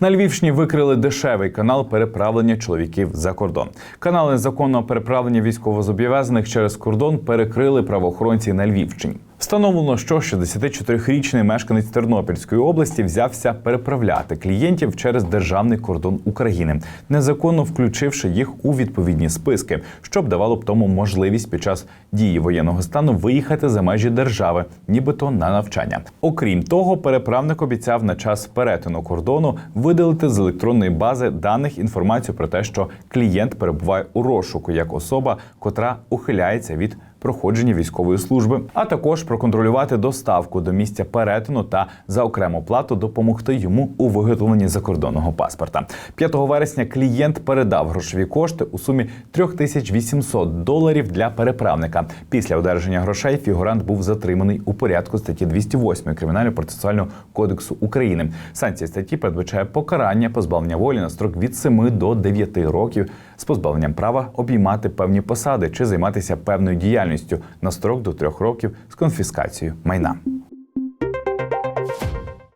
На Львівщині викрили дешевий канал переправлення чоловіків за кордон. Канали незаконного переправлення військовозобов'язаних через кордон перекрили правоохоронці на Львівщині. Встановлено, що 64-річний мешканець Тернопільської області взявся переправляти клієнтів через державний кордон України, незаконно включивши їх у відповідні списки, що б давало б тому можливість під час дії воєнного стану виїхати за межі держави, нібито на навчання. Окрім того, переправник обіцяв на час перетину кордону видалити з електронної бази даних інформацію про те, що клієнт перебуває у розшуку як особа, котра ухиляється від проходження військової служби, а також проконтролювати доставку до місця перетину та за окрему плату допомогти йому у виготовленні закордонного паспорта. 5 вересня клієнт передав грошові кошти у сумі 3800 доларів для переправника. Після одержання грошей фігурант був затриманий у порядку статті 208 кримінально процесуального кодексу України. Санкція статті передбачає покарання позбавлення волі на строк від 7 до 9 років з позбавленням права обіймати певні посади чи займатися певною діяльністю на строк до трьох років з конфіскацією майна.